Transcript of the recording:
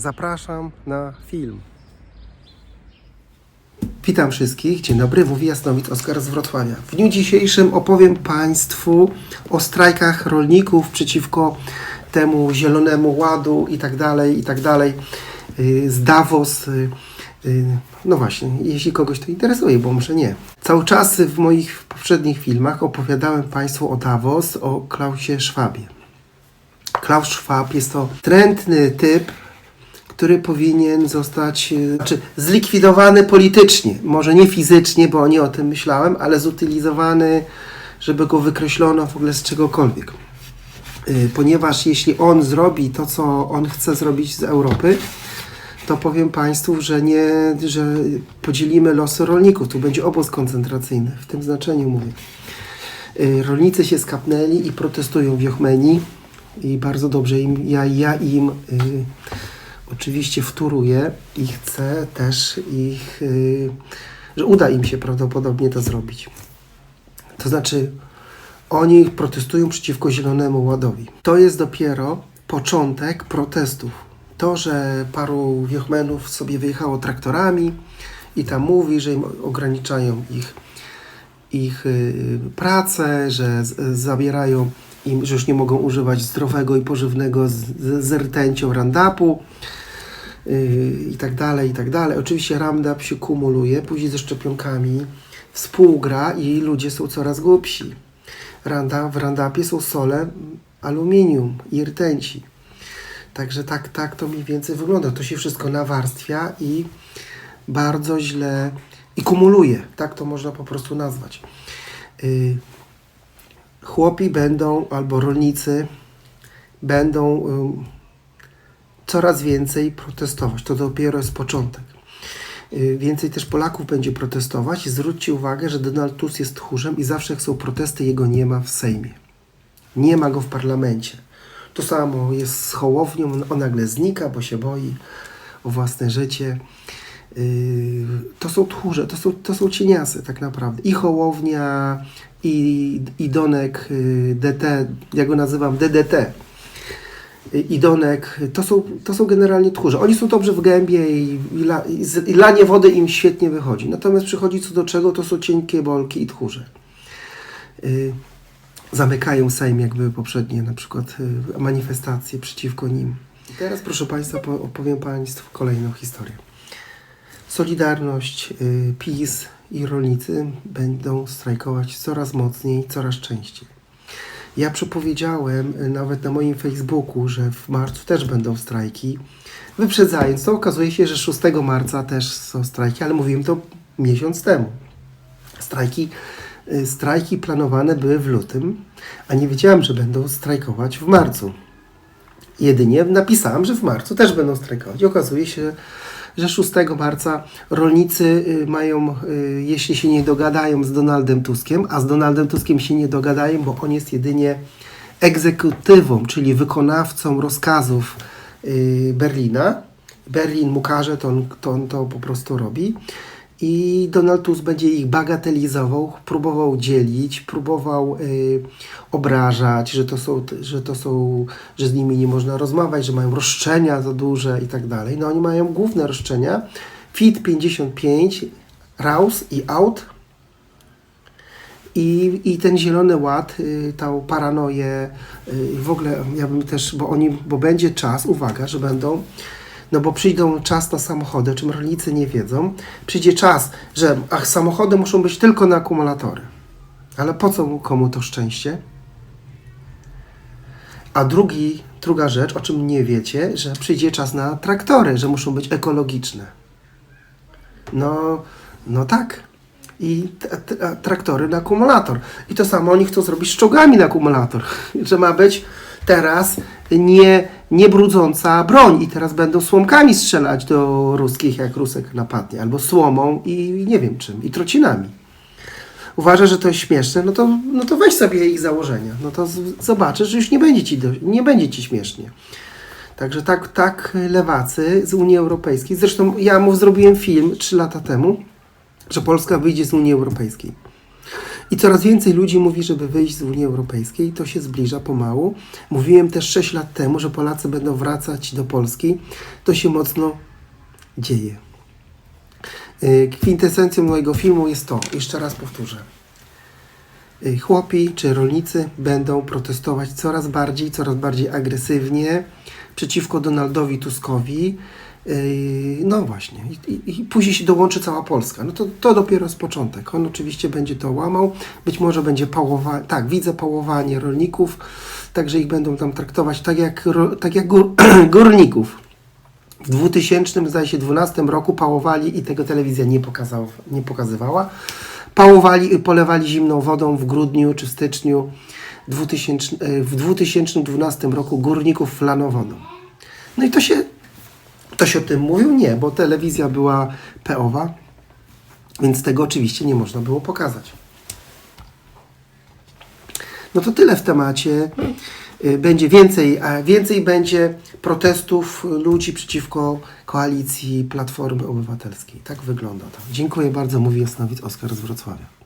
Zapraszam na film. Witam wszystkich. Dzień dobry, mówi Jasnowic Oskar z Wrocławia. W dniu dzisiejszym opowiem Państwu o strajkach rolników przeciwko temu zielonemu ładu i tak dalej, i tak dalej. Yy, Z Davos. yy, yy, No właśnie, jeśli kogoś to interesuje, bo może nie. Cały czas w moich poprzednich filmach opowiadałem Państwu o Davos, o Klausie Schwabie. Klaus Schwab jest to trętny typ, który powinien zostać e, znaczy, zlikwidowany politycznie. Może nie fizycznie, bo nie o tym myślałem, ale zutylizowany, żeby go wykreślono w ogóle z czegokolwiek. Y, Ponieważ jeśli on zrobi to, co on chce zrobić z Europy, to powiem Państwu, że nie, że podzielimy losy rolników. Tu będzie obóz koncentracyjny, w tym znaczeniu mówię. Y, Rolnicy się skapnęli i protestują w Jochmeni i bardzo dobrze im, ja, ja im oczywiście wtóruję i chcę też ich, y, że uda im się prawdopodobnie to zrobić. To znaczy, oni protestują przeciwko Zielonemu Ładowi. To jest dopiero początek protestów. To, że paru wiochmenów sobie wyjechało traktorami i tam mówi, że im ograniczają ich ich y, pracę, że zabierają im, że już nie mogą używać zdrowego i pożywnego z, z, z rtęcią Roundupu y, i tak dalej, i tak dalej. Oczywiście Roundup się kumuluje, później ze szczepionkami współgra i ludzie są coraz głupsi. Roundup, w Roundupie są sole aluminium i rtęci. Także tak, tak to mniej więcej wygląda. To się wszystko nawarstwia i bardzo źle i kumuluje. Tak to można po prostu nazwać. Y, chłopi będą, albo rolnicy będą ym, coraz więcej protestować. To dopiero jest początek. Y, Więcej też Polaków będzie protestować. Zwróćcie uwagę, że Donald Tusk jest tchórzem i zawsze jak są protesty, jego nie ma w Sejmie. Nie ma go w parlamencie. To samo jest z Hołownią. On nagle znika, bo się boi o własne życie. Yy, to są tchórze, to są, to są cieniasy tak naprawdę. I Hołownia, i, i Donek yy, DT, ja go nazywam DDT. Yy, I Donek, to są, to są generalnie tchórze. Oni są dobrze w gębie i, i, la, i, z, i lanie wody im świetnie wychodzi. Natomiast przychodzi co do czego, to są cienkie bolki i tchórze. Yy, zamykają Sejm, jak były poprzednie na przykład yy, manifestacje przeciwko nim. I teraz, proszę Państwa, po- opowiem Państwu kolejną historię. Solidarność, y, PiS i rolnicy będą strajkować coraz mocniej, coraz częściej. Ja przepowiedziałem y, nawet na moim Facebooku, że w marcu też będą strajki. Wyprzedzając to, okazuje się, że 6 marca też są strajki, ale mówiłem to miesiąc temu. Strajki, y, strajki planowane były w lutym, a nie wiedziałem, że będą strajkować w marcu. Jedynie napisałem, że w marcu też będą strajkować. Okazuje się, że 6 marca rolnicy y, mają, y, jeśli się nie dogadają z Donaldem Tuskiem, a z Donaldem Tuskiem się nie dogadają, bo on jest jedynie egzekutywą, czyli wykonawcą rozkazów y, Berlina. Berlin mu każe, to on, to on to po prostu robi. I Donald Tusk będzie ich bagatelizował, próbował dzielić, próbował y, obrażać, że to, są, że to są, że z nimi nie można rozmawiać, że mają roszczenia za duże i tak dalej. No oni mają główne roszczenia. FIT 55, RAUS i OUT. I, I ten zielony ład, y, tą paranoję, y, w ogóle ja bym też, bo oni, bo będzie czas, uwaga, że będą no bo przyjdą czas na samochody, o czym rolnicy nie wiedzą. Przyjdzie czas, że ach, samochody muszą być tylko na akumulatory. Ale po co komu to szczęście? A drugi, druga rzecz, o czym nie wiecie, że przyjdzie czas na traktory, że muszą być ekologiczne. No, no tak. I traktory na akumulator. I to samo oni chcą zrobić z czołgami na akumulator. Że ma być teraz nie, nie brudząca broń i teraz będą słomkami strzelać do ruskich, jak Rusek napadnie, albo słomą i nie wiem czym, i trocinami. Uważasz, że to jest śmieszne, no to, no to weź sobie ich założenia. No to z- zobaczysz, że już nie będzie ci, do, nie będzie ci śmiesznie. Także tak, tak lewacy z Unii Europejskiej, zresztą ja mu zrobiłem film 3 lata temu, że Polska wyjdzie z Unii Europejskiej. I coraz więcej ludzi mówi, żeby wyjść z Unii Europejskiej. To się zbliża pomału. Mówiłem też 6 lat temu, że Polacy będą wracać do Polski. To się mocno dzieje. Y, Kwintesencją mojego filmu jest to, jeszcze raz powtórzę. Y, Chłopi czy rolnicy będą protestować coraz bardziej, coraz bardziej agresywnie przeciwko Donaldowi Tuskowi. No właśnie, I, i, i później się dołączy cała Polska. No to, to dopiero jest początek. On oczywiście będzie to łamał, być może będzie pałowanie, tak, widzę pałowanie rolników, także ich będą tam traktować tak jak, tak jak gór, górników. W 2000, zdaje się, 12 roku pałowali i tego telewizja nie, pokazała, nie pokazywała. Pałowali, polewali zimną wodą w grudniu czy w styczniu 2000, e, w 2012 roku górników flano wodą. No i to się, to się o tym mówił? Nie, bo telewizja była PO-wa, więc tego oczywiście nie można było pokazać. No to tyle w temacie. Y, Będzie więcej, a więcej będzie protestów ludzi przeciwko koalicji Platformy Obywatelskiej. Tak wygląda to. Dziękuję bardzo, mówi Jasnowic Oskar z Wrocławia.